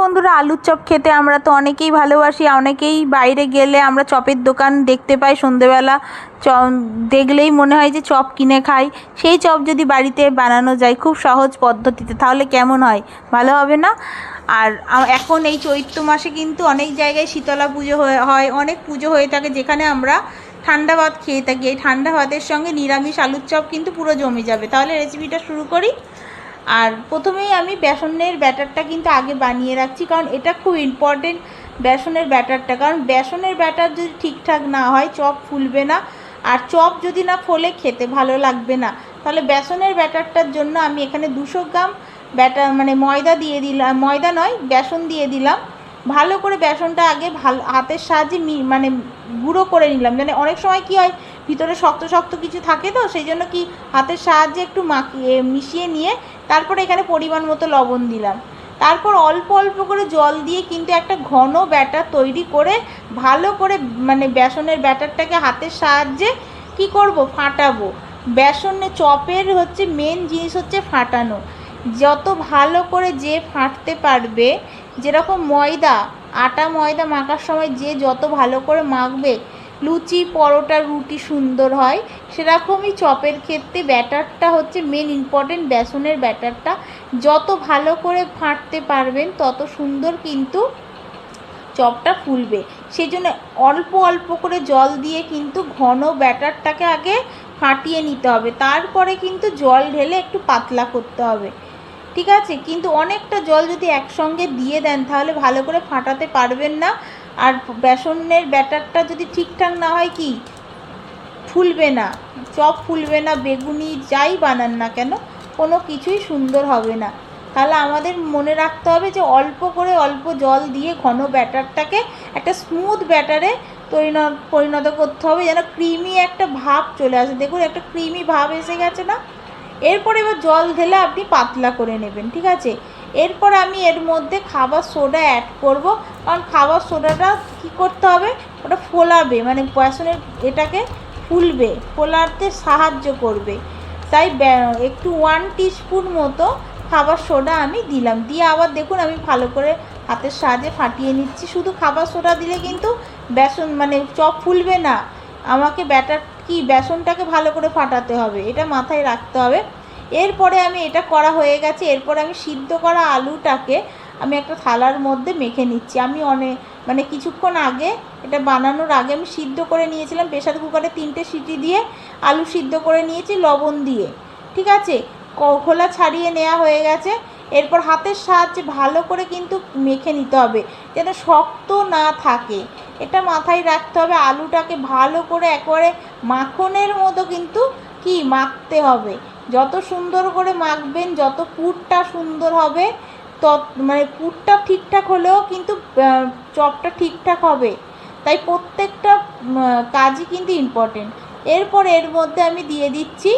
বন্ধুরা, আলুর চপ খেতে আমরা তো অনেকেই ভালোবাসি, অনেকেই বাইরে গেলে আমরা চপের দোকান দেখতে পাই সন্ধেবেলা। চ দেখলেই মনে হয় যে চপ কিনে খাই। সেই চপ যদি বাড়িতে বানানো যায় খুব সহজ পদ্ধতিতে, তাহলে কেমন হয়? ভালো হবে না? আর এখন এই চৈত্র মাসে কিন্তু অনেক জায়গায় শীতলা পুজো হয় অনেক পুজো হয়ে থাকে যেখানে আমরা ঠান্ডা ভাত খেয়ে থাকি। এই ঠান্ডা ভাতের সঙ্গে নিরামিষ আলুর চপ কিন্তু পুরো জমে যাবে। তাহলে রেসিপিটা শুরু করি। আর প্রথমেই আমি বেসনের ব্যাটারটা কিন্তু আগে বানিয়ে রাখছি, কারণ এটা খুব ইম্পর্টেন্ট বেসনের ব্যাটারটা। কারণ বেসনের ব্যাটার যদি ঠিকঠাক না হয়, চপ ফুলবে না। আর চপ যদি না ফোলে, খেতে ভালো লাগবে না। তাহলে বেসনের ব্যাটারটার জন্য আমি এখানে দুশো গ্রাম ব্যাটার মানে ময়দা দিয়ে দিলাম, ময়দা নয়, বেসন দিয়ে দিলাম। ভালো করে বেসনটা আগে ভালো, হাতের সাহায্যে মানে গুঁড়ো করে নিলাম। মানে অনেক সময় কি হয়, ভিতরে শক্ত শক্ত কিছু থাকে তো, সেই জন্য কি হাতের সাহায্যে একটু মাখিয়ে, মিশিয়ে নিয়ে তারপরে এখানে পরিমাণ মতো লবণ দিলাম। তারপর অল্প অল্প করে জল দিয়ে কিন্তু একটা ঘন ব্যাটার তৈরি করে ভালো করে মানে বেসনের ব্যাটারটাকে হাতের সাহায্যে কি করব? ফাটাবো। বেসনে চপের হচ্ছে মেন জিনিস হচ্ছে ফাটানো। যত ভালো করে যে ফাটতে পারবে, যেরকম ময়দা, আটা ময়দা মাখার সময় যে যত ভালো করে মাখবে লুচি, পরোটা, রুটি সুন্দর হয়। সেরকমই চপের ক্ষেত্রে ব্যাটারটা হচ্ছে মেন ইম্পর্টেন্ট বেসনের ব্যাটারটা। যত ভালো করে ফাটতে পারবেন, তত সুন্দর কিন্তু চপটা ফুলবে। সেই জন্য অল্প অল্প করে জল দিয়ে কিন্তু ঘন ব্যাটারটাকে আগে ফাটিয়ে নিতে হবে। তারপরে কিন্তু জল ঢেলে একটু পাতলা করতে হবে। ঠিক আছে? কিন্তু অনেকটা জল যদি একসঙ্গে দিয়ে দেন, তাহলে ভালো করে ফাটাতে পারবেন না। আর বেসনের ব্যাটারটা যদি ঠিকঠাক না হয় কি? ফুলবে না। চপ ফুলবে না, বেগুনি যাই বানান না কেন, কোনো কিছুই সুন্দর হবে না। তাহলে আমাদের মনে রাখতে হবে যে অল্প করে অল্প জল দিয়ে ঘন ব্যাটারটাকে একটা স্মুথ ব্যাটারে পরিণত পরিণত করতে হবে যেন ক্রিমি একটা ভাব চলে আসে। দেখুন, একটা ক্রিমি ভাব এসে গেছে না? এরপরে এবার জল ঢেলে আপনি পাতলা করে নেবেন, ঠিক আছে? এরপর আমি এর মধ্যে খাবার সোডা অ্যাড করব। কারণ খাবার সোডাটা কি করতে হবে? ওটা ফোলাবে মানে বেসনের এটাকে ফুলবে, ফোলাতে সাহায্য করবে। তাই একটু ওয়ান টিস্পুন মতো খাবার সোডা আমি দিলাম। দিয়ে আবার দেখুন আমি ভালো করে হাতের সাহায্যে ফাটিয়ে নিচ্ছি। শুধু খাবার সোডা দিলে কিন্তু বেসন মানে চপ ফুলবে না। আমাকে ব্যাটার কি, বেসনটাকে ভালো করে ফাটাতে হবে। এটা মাথায় রাখতে হবে। এরপরে আমি এটা করা হয়ে গেছে, এরপরে আমি সিদ্ধ করা আলুটাকে আমি একটা থালার মধ্যে মেখে নিচ্ছি। আমি অনেক মানে কিছুক্ষণ আগে এটা বানানোর আগে আমি সিদ্ধ করে নিয়েছিলাম প্রেশার কুকারে তিনটে সিটি দিয়ে, আলু সিদ্ধ করে নিয়েছি লবণ দিয়ে। ঠিক আছে? খোলা ছাড়িয়ে নেওয়া হয়ে গেছে। এরপর হাতের সাহায্যে ভালো করে কিন্তু মেখে নিতে হবে, যেন শক্ত না থাকে। এটা মাথায় রাখতে হবে, আলুটাকে ভালো করে একবারে মাখনের মতো কিন্তু কি মাখতে হবে। যত সুন্দর করে মাখবেন, যত পুরটা সুন্দর হবে, তত মানে পুরটা ঠিকঠাক হলেও কিন্তু চপটা ঠিকঠাক হবে। তাই প্রত্যেকটা কাজই কিন্তু ইম্পর্টেন্ট এরপর এর মধ্যে আমি দিয়ে দিচ্ছি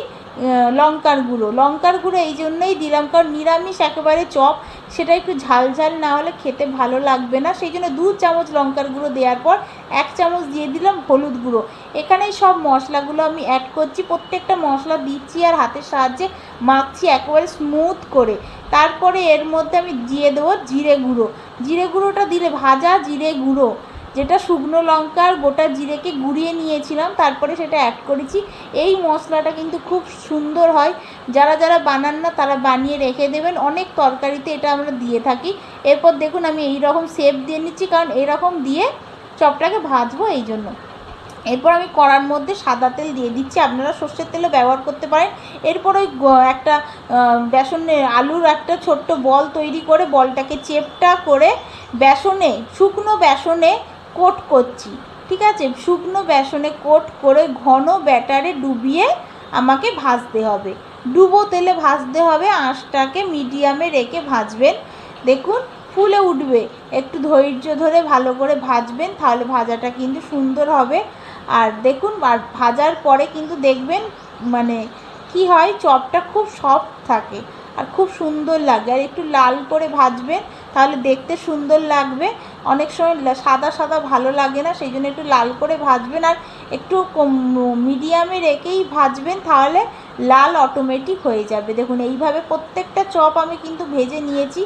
লঙ্কার গুঁড়ো। লঙ্কার গুঁড়ো এই জন্যই দিলাম, কারণ নিরামিষ একেবারে চপ সেটা একটু ঝাল ঝাল না হলে খেতে ভালো লাগবে না। সেই জন্য দু চামচ লঙ্কার গুঁড়ো দেওয়ার পর এক চামচ দিয়ে দিলাম হলুদ গুঁড়ো। এখানেই সব মশলাগুলো আমি অ্যাড করছি। প্রত্যেকটা মশলা দিচ্ছি আর হাতের সাহায্যে মাখছি একেবারে স্মুথ করে। তারপরে এর মধ্যে আমি দিয়ে দেবো জিরে গুঁড়ো। জিরে গুঁড়োটা দিলে ভাজা জিরে গুঁড়ো। যেটা শুকনো লঙ্কার গোটা জিরেকে গুঁড়িয়ে নিয়েছিলাম তারপরে সেটা অ্যাড করেছি। এই মশলাটা কিন্তু খুব সুন্দর হয়। যারা যারা বানান না তারা বানিয়ে রেখে দেবেন। অনেক তরকারিতে এটা আমরা দিয়ে থাকি। এরপর দেখুন আমি এই রকম শেপ দিয়ে নিচ্ছি কারণ এরকম দিয়ে চপটাকে ভাজবো এই জন্য। এরপর আমি কড়ার মধ্যে সাদা তেল দিয়ে দিচ্ছি। আপনারা সর্ষের তেলও ব্যবহার করতে পারেন। এরপর ওই একটা আহ, বেসনের আলুর একটা ছোট্ট বল তৈরি করে বলটাকে চেপটা করে বেসনে শুকনো বেসনে কোট করছি, ঠিক আছে? শুকনো বেসনে কোট করে ঘন ব্যাটারে ডুবিয়ে আমাকে ভাজতে হবে। ডুবো তেলে ভাজতে হবে, আঁশটাকে মিডিয়ামে রেখে ভাজবেন। দেখুন, ফুলে উঠবে। একটু ধৈর্য ধরে ভালো করে ভাজবেন, তাহলে ভাজাটা কিন্তু সুন্দর হবে। আর দেখুন, আর ভাজার পরে কিন্তু দেখবেন মানে কি হয়, চপটা খুব সফট থাকে আর খুব সুন্দর লাগে। আর একটু লাল করে ভাজবেন, তাহলে দেখতে সুন্দর লাগবে। অনেক সময় সাদা সাদা ভালো লাগে না, সেই জন্য একটু লাল করে ভাজবেন আর একটু মিডিয়ামে রেখেই ভাজবেন, তাহলে লাল অটোমেটিক হয়ে যাবে। দেখুন, এইভাবে প্রত্যেকটা চপ আমি কিন্তু ভেজে নিয়েছি।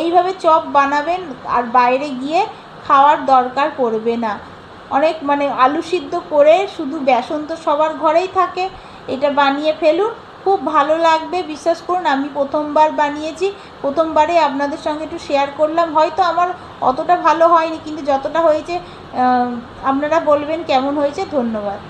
এইভাবে চপ বানাবেন আর বাইরে গিয়ে খাওয়ার দরকার পড়বে না। অনেক মানে আলু সিদ্ধ করে শুধু বেসন তো সবার ঘরেই থাকে, এটা বানিয়ে ফেলুন। খুব ভালো লাগবে, বিশ্বাস করুন, আমি প্রথমবার বানিয়েছি, প্রথমবারে আপনাদের সঙ্গে একটু শেয়ার করলাম। হয়তো আমার অতটা ভালো হয়নি, কিন্তু যতটা হয়েছে আপনারা বলবেন কেমন হয়েছে, ধন্যবাদ।